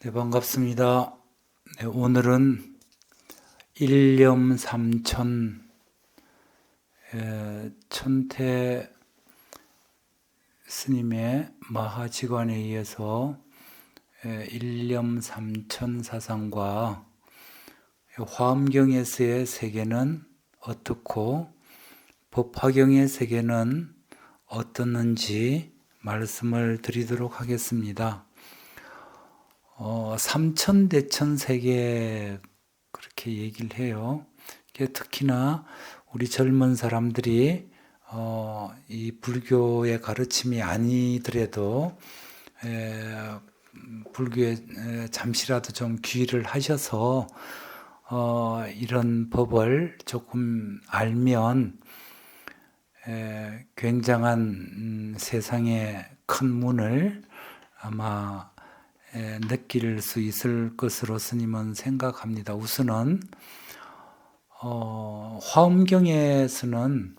네, 반갑습니다. 네, 오늘은 일념 삼천 에, 천태 스님의 마하지관에 의해서 에, 일념 삼천 사상과 화엄경에서의 세계는 어떻고 법화경의 세계는 어떻는지 말씀을 드리도록 하겠습니다. 어, 삼천 대천 세계 그렇게 얘기를 해요. 특히나 우리 젊은 사람들이 어, 이 불교의 가르침이 아니더라도 에, 불교에 에, 잠시라도 좀 귀의를 하셔서 어, 이런 법을 조금 알면 에, 굉장한 음, 세상의 큰 문을 아마 에, 느낄 수 있을 것으로 스님은 생각합니다. 우선은 어, 화엄경에서는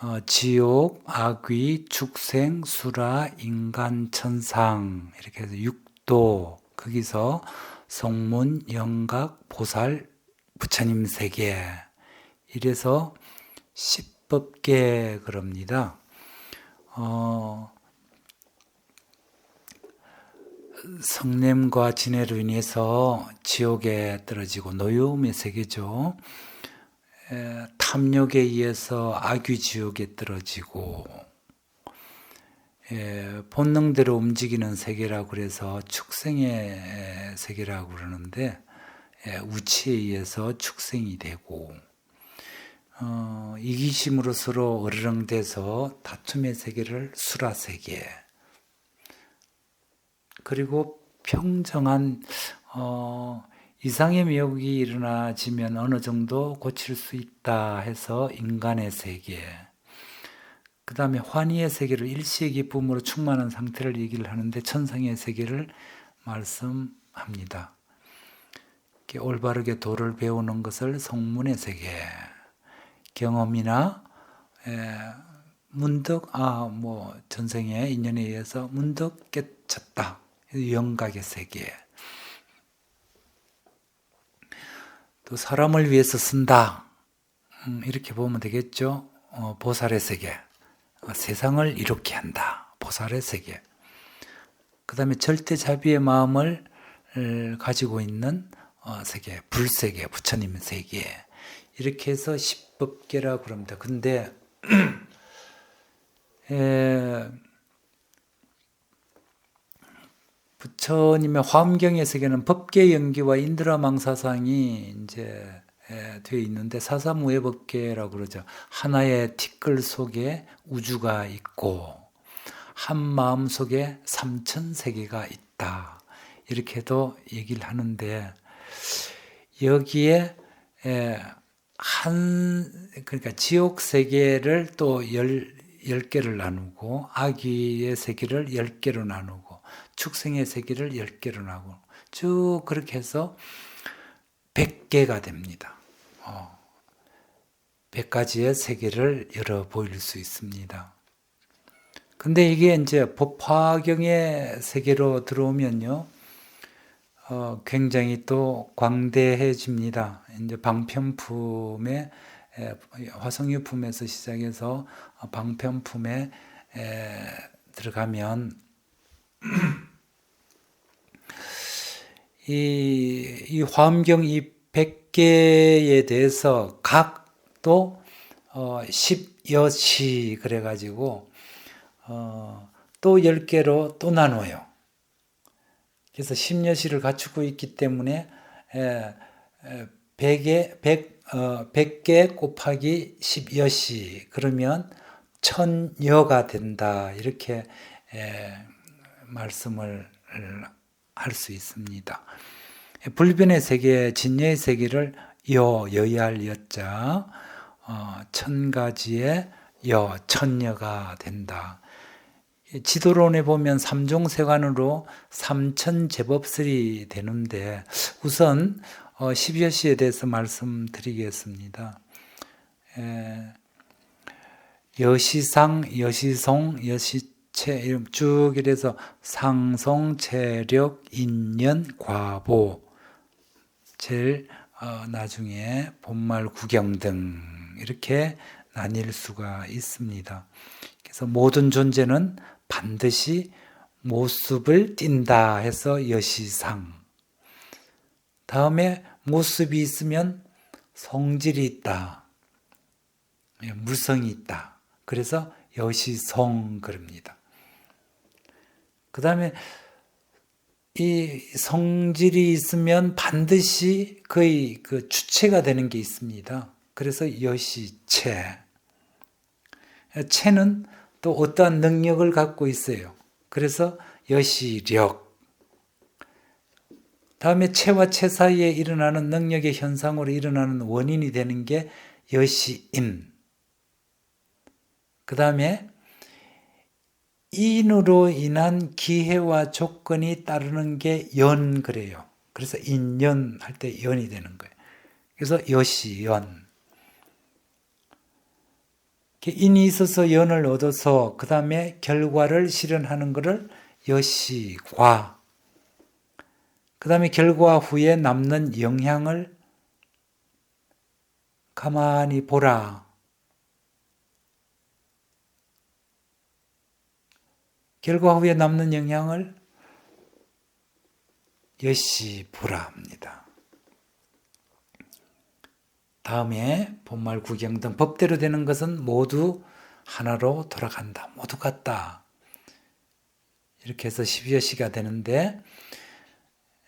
어, 지옥, 악귀, 축생, 수라, 인간, 천상 이렇게 해서 육도 거기서 성문, 영각, 보살, 부처님 세계 이래서 십법계 그럽니다. 어, 성냄과 진해로 인해서 지옥에 떨어지고 노여움의 세계죠. 에, 탐욕에 의해서 악귀 지옥에 떨어지고 에, 본능대로 움직이는 세계라고 그래서 축생의 세계라고 그러는데 에, 우치에 의해서 축생이 되고 어, 이기심으로 서로 어르렁대서 다툼의 세계를 수라 세계 그리고 평정한 어, 이상의 미혹이 일어나지면 어느 정도 고칠 수 있다 해서 인간의 세계, 그 다음에 환희의 세계를 일시의 기쁨으로 충만한 상태를 얘기를 하는데 천상의 세계를 말씀합니다. 올바르게 도를 배우는 것을 성문의 세계, 경험이나 에, 문득 아뭐 전생의 인연에 의해서 문득 깨쳤다. 영각의 세계. 또 사람을 위해서 쓴다. 음, 이렇게 보면 되겠죠. 어, 보살의 세계. 어, 세상을 이롭게 한다. 보살의 세계. 그 다음에 절대 자비의 마음을 가지고 있는 어, 세계. 불세계, 부처님 세계. 이렇게 해서 십법계라고 그럽니다. 근데 에, 부처님의 화엄경의 세계는 법계 연기와 인드라 망사상이 이제 되어 있는데 사사무예법계라고 그러죠. 하나의 티끌 속에 우주가 있고 한 마음 속에 삼천 세계가 있다. 이렇게도 얘기를 하는데 여기에 한 그러니까 지옥 세계를 또 열, 열 개를 나누고 아기의 세계를 열 개로 나누고 축생의 세계를 10개로 나고 쭉 그렇게 해서 100개가 됩니다. 어, 100가지의 세계를 열어 보일 수 있습니다. 근데 이게 이제 법화경의 세계로 들어오면요, 어, 굉장히 또 광대해집니다. 이제 방편품의 화성유품에서 시작해서 방편품에 들어가면 이, 이 화엄경 이 100개에 대해서 각도 어, 10여시 그래가지고 어, 또 10개로 또 나눠요. 그래서 10여시를 갖추고 있기 때문에 에, 에, 100에, 100, 어, 100개 곱하기 10여시 그러면 천여가 된다. 이렇게 에, 말씀을 할 수 있습니다. 불변의 세계, 진여의 세계를 여, 여야할 여자, 어, 천 가지의 여, 천여가 된다. 지도론에 보면 삼종세관으로 삼천 제법설이 되는데 우선 어, 12여시에 대해서 말씀드리겠습니다. 에, 여시상, 여시송, 여시 체 이름 쭉 이래서 상송, 체력, 인연, 과보 제일 어, 나중에 본말 구경 등 이렇게 나뉠 수가 있습니다. 그래서 모든 존재는 반드시 모습을 띈다 해서 여시상. 다음에 모습이 있으면 성질이 있다. 예, 물성이 있다. 그래서 여시성 그럽니다. 그 다음에 이 성질이 있으면 반드시 거의 그 주체가 되는 게 있습니다. 그래서 여시체. 체는 또 어떠한 능력을 갖고 있어요. 그래서 여시력. 다음에 체와 체 사이에 일어나는 능력의 현상으로 일어나는 원인이 되는 게 여시임. 그 다음에 인으로 인한 기회와 조건이 따르는 게 연 그래요. 그래서 인연 할 때 연이 되는 거예요. 그래서 여시연. 인이 있어서 연을 얻어서 그 다음에 결과를 실현하는 것을 여시과. 그 다음에 결과 후에 남는 영향을 가만히 보라. 결과 후에 남는 영향을 여시 보라 합니다. 다음에 본말 구경 등 법대로 되는 것은 모두 하나로 돌아간다. 모두 같다. 이렇게 해서 12여 시가 되는데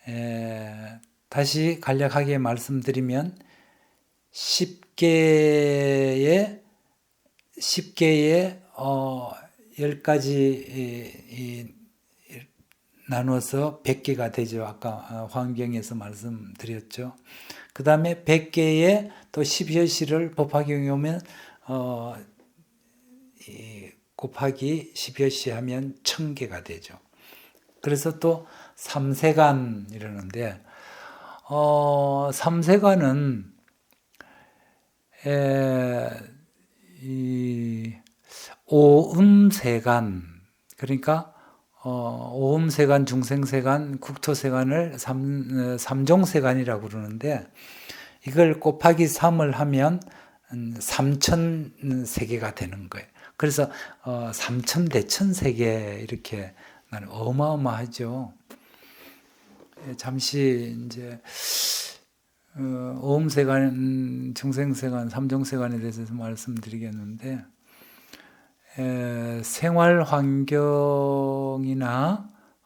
에, 다시 간략하게 말씀드리면 10개의 10개의 어, 10가지 이, 이, 나눠서 100개가 되죠. 아까 환경에서 말씀드렸죠. 그 다음에 100개의 또 10여시를 곱하기 오면 어, 이, 곱하기 10여시 하면 1000개가 되죠. 그래서 또 3세간 이러는데 어, 3세간은 에, 이 오음세간 그러니까 어, 오음세간, 중생세간, 국토세간을 삼, 삼종세간이라고 그러는데 이걸 곱하기 3을 하면 3천 세계가 되는 거예요. 그래서 어, 3천 대천 세계 이렇게 나는 어마어마하죠. 예, 잠시 이제 어, 오음세간, 중생세간, 삼종세간에 대해서 말씀드리겠는데 에, 생활 환경이나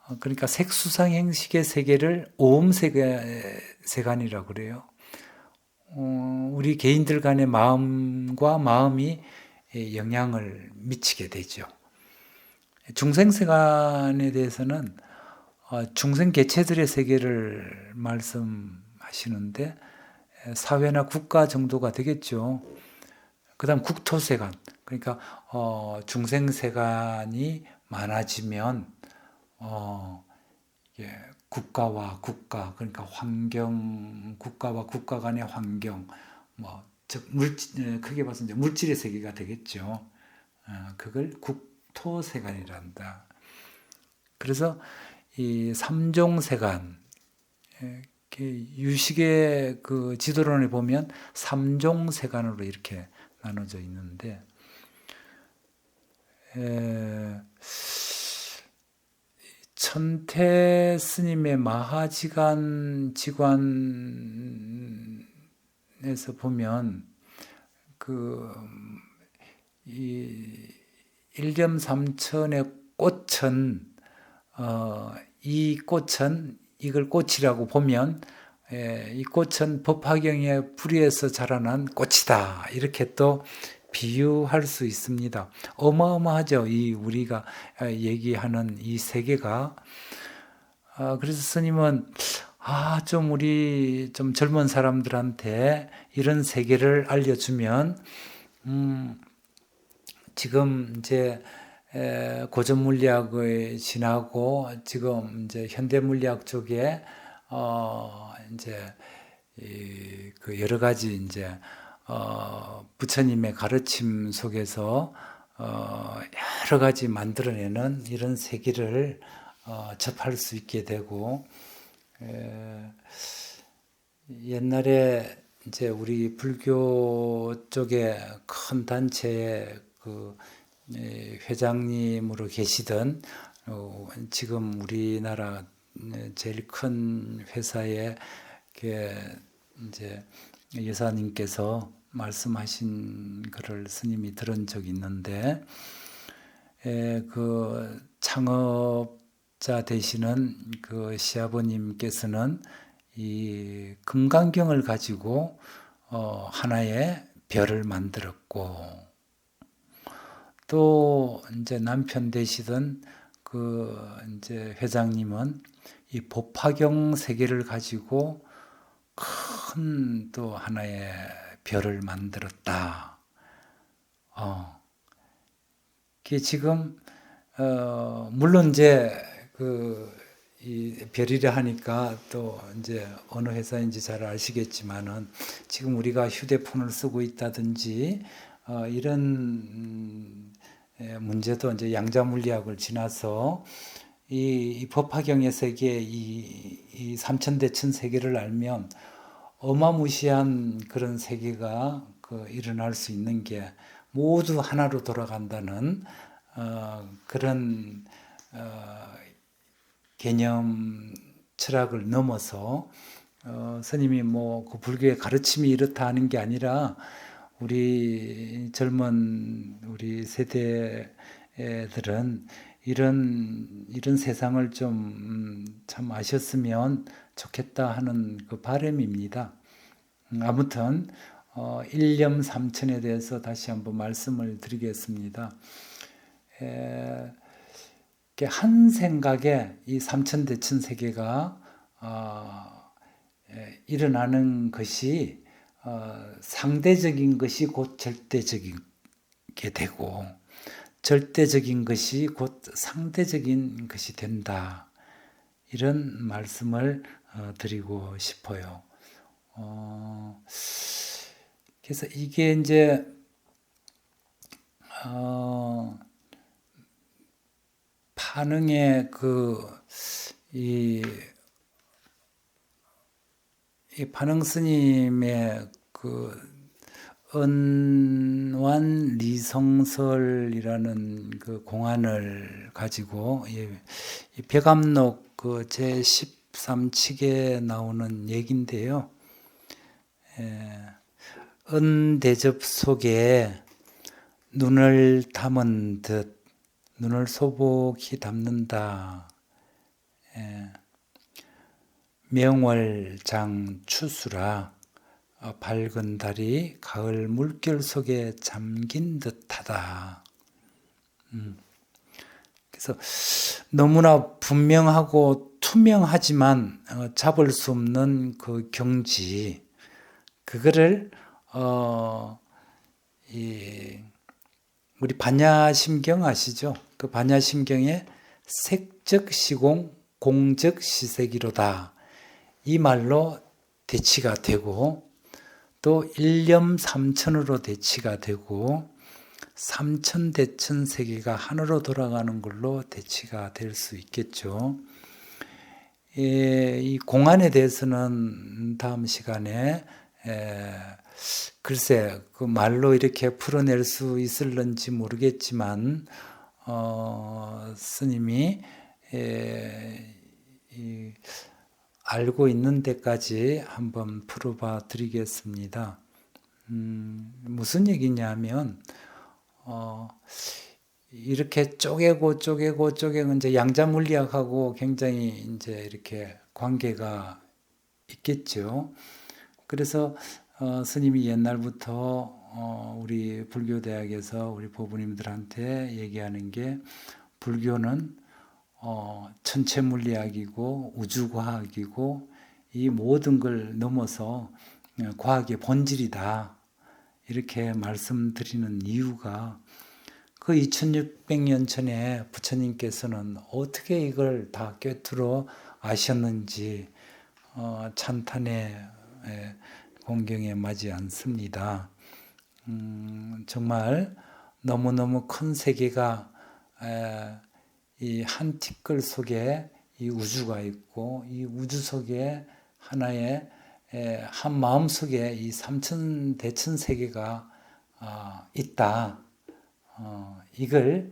어, 그러니까 색수상 행식의 세계를 오음 세간이라고 그래요. 어, 우리 개인들 간의 마음과 마음이 영향을 미치게 되죠. 중생 세간에 대해서는 어, 중생 개체들의 세계를 말씀하시는데 사회나 국가 정도가 되겠죠. 그다음 국토 세간 그러니까 어, 중생 세간이 많아지면 어, 예, 국가와 국가 그러니까 환경 국가와 국가 간의 환경 뭐 즉 물질 크게 봐서 이제 물질의 세계가 되겠죠. 어, 그걸 국토 세간이란다. 그래서 이 삼종 세간 유식의 그 지도론에 보면 삼종 세간으로 이렇게 나눠져 있는데 에, 천태 스님의 마하지간 지관에서 보면 그이 일점 삼천의 꽃은 어, 이 꽃은 이걸 꽃이라고 보면 에, 이 꽃은 법화경의 뿌리에서 자라난 꽃이다. 이렇게 또 비유할 수 있습니다. 어마어마하죠. 이 우리가 얘기하는 이 세계가. 아, 그래서 스님은 아, 좀 우리 좀 젊은 사람들한테 이런 세계를 알려주면, 음, 지금 이제 고전 물리학을 지나고 지금 이제 현대 물리학 쪽에 어 이제 이그 여러 가지 이제 어, 부처님의 가르침 속에서 어, 여러 가지 만들어내는 이런 세계를 어, 접할 수 있게 되고 에, 옛날에 이제 우리 불교 쪽에 큰 단체의 그 에, 회장님으로 계시던 어, 지금 우리나라 제일 큰 회사의 그 이제 여사님께서 말씀하신 것을 스님이 들은 적이 있는데 에, 그 창업자 되시는 그 시아버님께서는 이 금강경을 가지고 어, 하나의 별을 만들었고 또 이제 남편 되시던 그 이제 회장님은 이 법화경 세계를 가지고 큰 또 하나의 별을 만들었다. 어. 그게 지금 어 물론 이제 그 이 별이라 하니까 또 이제 어느 회사인지 잘 아시겠지만은 지금 우리가 휴대폰을 쓰고 있다든지 어 이런 음, 에, 문제도 이제 양자 물리학을 지나서 이, 이 법화경의 세계, 이, 이 삼천대천 세계를 알면 어마무시한 그런 세계가 그 일어날 수 있는 게 모두 하나로 돌아간다는 어, 그런 어, 개념 철학을 넘어서 어, 스님이 뭐 그 불교의 가르침이 이렇다 하는 게 아니라 우리 젊은 우리 세대들은 이런 이런 세상을 좀 참 아셨으면 좋겠다 하는 그 바람입니다. 음, 아무튼 어, 일념 삼천에 대해서 다시 한번 말씀을 드리겠습니다. 에, 한 생각에 이 삼천 대천 세계가 어, 에, 일어나는 것이 어, 상대적인 것이 곧 절대적인 게 되고 절대적인 것이 곧 상대적인 것이 된다. 이런 말씀을 어, 드리고 싶어요. 어, 그래서 이게 이제 어, 반응의 그이 이 반응 스님의 그 은완 리성설이라는 그 공안을 가지고 이, 이 백암록 그 제 13칙에 나오는 얘긴데요. 에, 은대접 속에 눈을 담은 듯 눈을 소복히 담는다. 에, 명월장 추수라 어, 밝은 달이 가을 물결 속에 잠긴 듯하다. 음. 그래서 너무나 분명하고 투명하지만 어, 잡을 수 없는 그 경지, 그거를 어, 이 우리 반야심경 아시죠? 그 반야심경의 색적 시공, 공적 시색이로다. 이 말로 대치가 되고 또 일념 삼천으로 대치가 되고 삼천 대천 세계가 하늘로 돌아가는 걸로 대치가 될 수 있겠죠. 예, 이 공안에 대해서는 다음 시간에 에, 글쎄 그 말로 이렇게 풀어낼 수 있을런지 모르겠지만 어, 스님이 에, 이, 알고 있는 데까지 한번 풀어봐 드리겠습니다. 음, 무슨 얘기냐면, 어, 이렇게 쪼개고 쪼개고 쪼개고 이제 양자 물리학하고 굉장히 이제 이렇게 관계가 있겠죠. 그래서 어, 스님이 옛날부터 어, 우리 불교 대학에서 우리 보부님들한테 얘기하는 게 불교는 어, 천체 물리학이고 우주 과학이고 이 모든 걸 넘어서 어, 과학의 본질이다. 이렇게 말씀드리는 이유가 그 2600년 전에 부처님께서는 어떻게 이걸 다 꿰뚫어 아셨는지 어, 찬탄의 공경에 맞지 않습니다. 음, 정말 너무너무 큰 세계가 이 한 티끌 속에 이 우주가 있고 이 우주 속에 하나의 에, 한 마음 속에 이 삼천 대천 세계가 아, 있다. 어, 이걸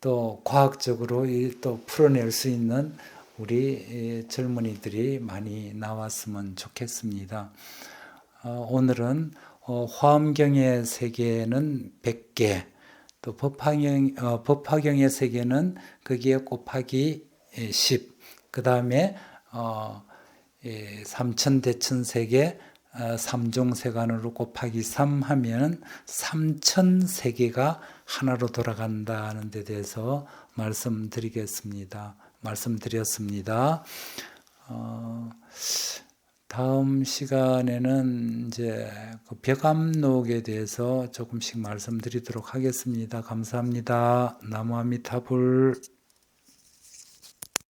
또 과학적으로 이또 풀어낼 수 있는 우리 에, 젊은이들이 많이 나왔으면 좋겠습니다. 어, 오늘은 어, 화엄경의 세계는 100개, 또 법화경, 어, 법화경의 세계는 거기에 곱하기 10, 그 다음에 어, 예, 삼천 대천 세계 어, 삼종세관으로 곱하기 3 하면 삼천 세계가 하나로 돌아간다는 데 대해서 말씀드리겠습니다. 말씀드렸습니다. 어, 다음 시간에는 이제 그 벽암록에 대해서 조금씩 말씀드리도록 하겠습니다. 감사합니다. 나무아미타불.